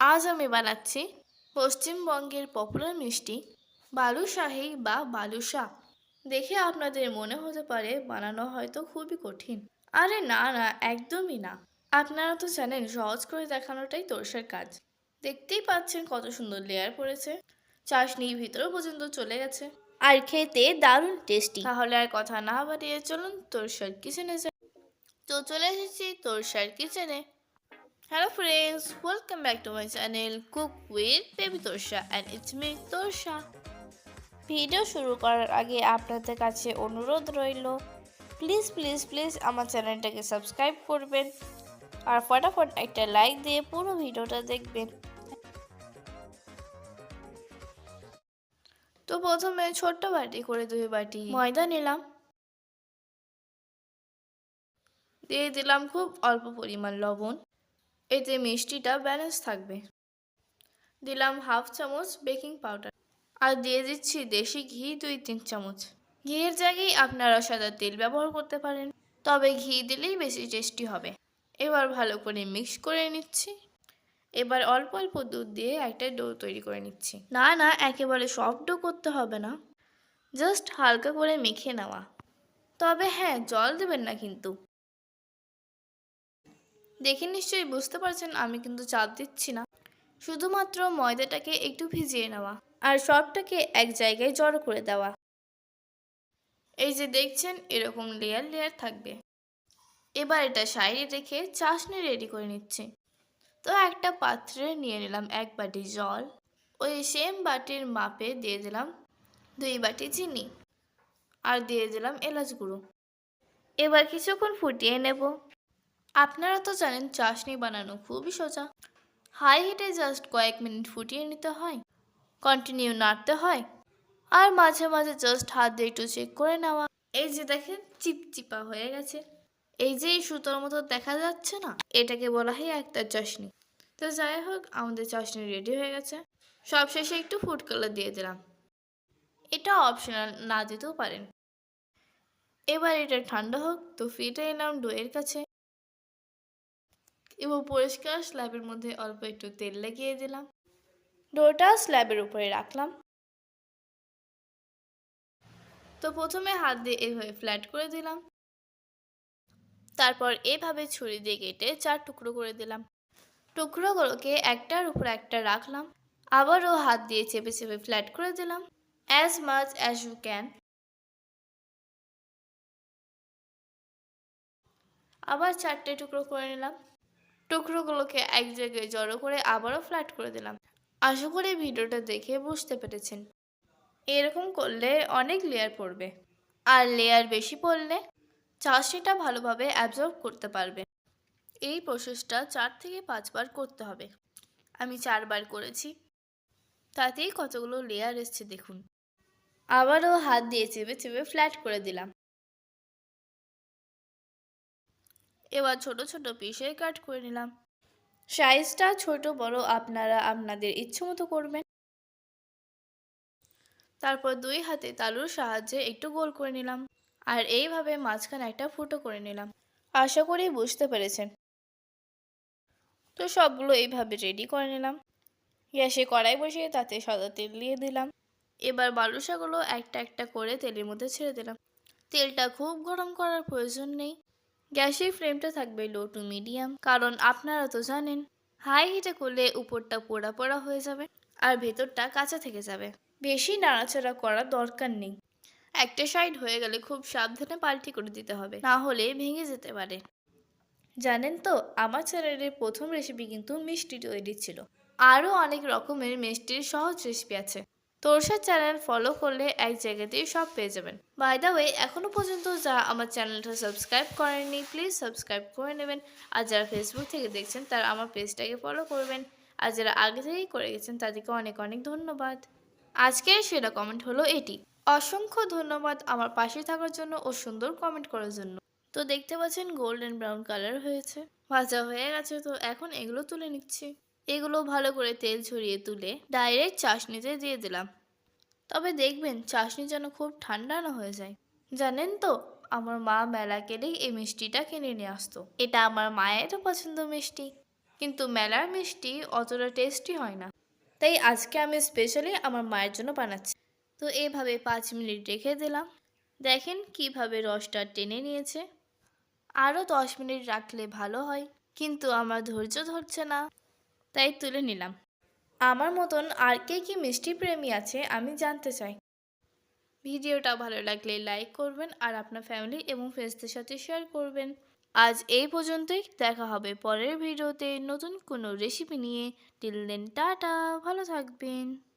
আজ আমি বানাচ্ছি পশ্চিমবঙ্গের পপুলার মিষ্টি বালুশাহী বা বালুশা দেখে আপনাদের মনে হতে পারে বানানো হয়তো খুবই কঠিন। আরে না না, একদমই না। আপনারা তো জানেন, সহজ করে দেখানোটাই তোরসের কাজ। দেখতেই পাচ্ছেন কত সুন্দর লেয়ার পড়েছে। চাশনি ভিতরে পর্যন্ত চলে গেছে। আর খেতে দারুণ টেস্টি তাহলে আর কথা না বাড়িয়ে চলুন তোরসার কিচেনে যাই। তো চলে এসেছি তোরসার কিচেনে hello friends welcome back to my channel cook with baby Torsa and it's me Torsa video শুরু করার আগে আপনাদের কাছে অনুরোধ রইল প্লিজ প্লিজ প্লিজ আমার চ্যানেলটাকে সাবস্ক্রাইব করবেন আর ফটাফট একটা লাইক দিয়ে পুরো ভিডিওটা দেখবেন। তো প্রথমে ছোট্ট বাটি করে দুই বাটি ময়দা নিলাম। দিয়ে দিলাম খুব অল্প পরিমাণ লবণ। এতে মিষ্টিটা ব্যালেন্স থাকবে। দিলাম হাফ চামচ বেকিং পাউডার আর দিয়ে দিচ্ছি দেশি ঘি দুই তিন চামচ। ঘিয়ের জায়গায় আপনারা সাদা তেল ব্যবহার করতে পারেন, তবে ঘি দিলেই বেশি টেস্টি হবে। এবার ভালো করে মিক্স করে নিচ্ছি। এবার অল্প অল্প দুধ দিয়ে একটা ডো তৈরি করে নিচ্ছি। না না, একেবারে সফট ডো করতে হবে না। জাস্ট হালকা করে মেখে নেওয়া। তবে হ্যাঁ জল দেবেন না কিন্তু। দেখে নিশ্চয়ই বুঝতে পারছেন আমি কিন্তু চাপ দিচ্ছি না। শুধুমাত্র ময়দাটাকে একটু ভিজিয়ে নেওয়া আর সবটাকে এক জায়গায় জড়ো করে দেওয়া। এই যে দেখছেন এরকম লেয়ার লেয়ার থাকবে। এবার এটা সাইডে রেখে চাশনি রেডি করে নিচ্ছি। তো একটা পাত্রে নিয়ে নিলাম এক বাটি জল। ওই সেম বাটির মাপে দিয়ে দিলাম দুই বাটি চিনি। আর দিয়ে দিলাম এলাচ গুঁড়ো। এবার কিছুক্ষণ ফুটিয়ে নেব। আপনারা তো জানেন চাশনি বানানো খুবই সোজা। হাই হিটে জাস্ট কয়েক মিনিট ফুটিয়ে নিতে হয় কন্টিনিউ নাড়তে হয়, আর মাঝে মাঝে জাস্ট হাত দিয়ে একটু চেক করে নেওয়া। এই যে দেখেন, চিপচিপা হয়ে গেছে। এই যে এই সুতোর মতো দেখা যাচ্ছে না, এটাকে বলা হয় একটা চাশনি। তো যাই হোক, আমাদের চাশনি রেডি হয়ে গেছে। সবশেষে একটু ফুড কালার দিয়ে দিলাম। এটা অপশনাল না দিতেও পারেন। এবার এটা ঠান্ডা হোক, তো ফিরে এলাম ডোয়ের কাছে। এবং পরিষ্কার স্ল্যাবের মধ্যে অল্প একটু তেল লাগিয়ে দিলাম। ডোটা স্ল্যাবের উপরে রাখলাম। তো প্রথমে হাত দিয়ে এভাবে ফ্ল্যাট করে দিলাম। তারপর এভাবে ছুরি দিয়ে কেটে চার টুকরো করে দিলাম। টুকরোগুলোকে একটার উপর একটা রাখলাম। আবারও হাত দিয়ে চেপে চেপে ফ্ল্যাট করে দিলাম। As much as you can আবার চারটে টুকরো করে নিলাম। টুকরোগুলোকে এক জায়গায় জড়ো করে আবারও ফ্ল্যাট করে দিলাম। আশা করি ভিডিওটা দেখে বুঝতে পেরেছেন। এরকম করলে অনেক লেয়ার পড়বে। আর লেয়ার বেশি পড়লে চাষিটা ভালোভাবে অ্যাবজর্ব করতে পারবে। এই প্রসেসটা চার থেকে পাঁচবার করতে হবে। আমি চারবার করেছি। তাতেই কতগুলো লেয়ার এসছে দেখুন। আবারও হাত দিয়ে চেপে চেপে ফ্ল্যাট করে দিলাম। এবার ছোট ছোট পিসে কাট করে নিলাম। সাইজটা ছোট বড় আপনারা আপনাদের ইচ্ছে মতো করবেন। তারপর দুই হাতে তালুর সাহায্যে একটু গোল করে নিলাম আর এইভাবে মাঝখানে একটা ফুটো করে নিলাম। আশা করি বুঝতে পেরেছেন। তো সবগুলো এইভাবে রেডি করে নিলাম। গ্যাসে কড়াই বসিয়ে তাতে সাদা তেল দিয়ে দিলাম। এবার বালুসাগুলো একটা একটা করে তেলের মধ্যে ছেড়ে দিলাম। তেলটা খুব গরম করার প্রয়োজন নেই। গ্যাসের ফ্লেমটা থাকবে লো টু মিডিয়াম কারণ আপনারা তো জানেন হাই হিটে করলে উপরটা পোড়া পোড়া হয়ে যাবে আর ভেতরটা কাঁচা থেকে যাবে। বেশি নাড়াচাড়া করার দরকার নেই। একটা সাইড হয়ে গেলে খুব সাবধানে পাল্টি করে দিতে হবে, না হলে ভেঙে যেতে পারে। জানেন তো, আমার চ্যানেলের প্রথম রেসিপি কিন্তু মিষ্টি তৈরি ছিল। আরও অনেক রকমের মিষ্টির সহজ রেসিপি আছে। তোরসার চ্যানেল ফলো করলে এক জায়গাতেই সব পেয়ে যাবেন। বাই দ্য ওয়ে এখনও পর্যন্ত যা আমার চ্যানেলটা সাবস্ক্রাইব করেননি প্লিজ সাবস্ক্রাইব করে নেবেন। আর যারা ফেসবুক থেকে দেখছেন, তারা আমার পেজটাকে ফলো করবেন। আর যারা আগে থেকেই করে গেছেন, তাদেরকে অনেক অনেক ধন্যবাদ। আজকের সেরা কমেন্ট হলো এটি। অসংখ্য ধন্যবাদ আমার পাশে থাকার জন্য ও সুন্দর কমেন্ট করার জন্য। তো দেখতে পাচ্ছেন গোল্ডেন ব্রাউন কালার হয়েছে। ভাজা হয়ে গেছে, তো এখন এগুলো তুলে নিচ্ছি। এগুলো ভালো করে তেল ছড়িয়ে তুলে ডাইরেক্ট চাশনিতে দিয়ে দিলাম। তবে দেখবেন চাশনি যেন খুব ঠান্ডা না হয়ে যায়। জানেন তো, আমার মা মেলা গেলেই এই মিষ্টিটা কিনে নিয়ে আসতো। এটা আমার মায়েরও পছন্দ মিষ্টি। কিন্তু মেলার মিষ্টি অতটা টেস্টি হয় না। তাই আজকে আমি স্পেশালি আমার মায়ের জন্য বানাচ্ছি। তো এইভাবে পাঁচ মিনিট রেখে দিলাম। দেখেন কীভাবে রসটা টেনে নিয়েছে। আরও দশ মিনিট রাখলে ভালো হয়। কিন্তু আমার ধৈর্য ধরছে না। তাই তুলে নিলাম। আমার মতন আর কে কি মিষ্টি প্রেমী আছে আমি জানতে চাই। ভিডিওটা ভালো লাগলে লাইক করবেন আর আপনার ফ্যামিলি এবং ফ্রেন্ডসদের সাথে শেয়ার করবেন। আজ এই পর্যন্তই দেখা হবে পরের ভিডিওতে নতুন কোনো রেসিপি নিয়ে। টিল দেন টাটা ভালো থাকবেন।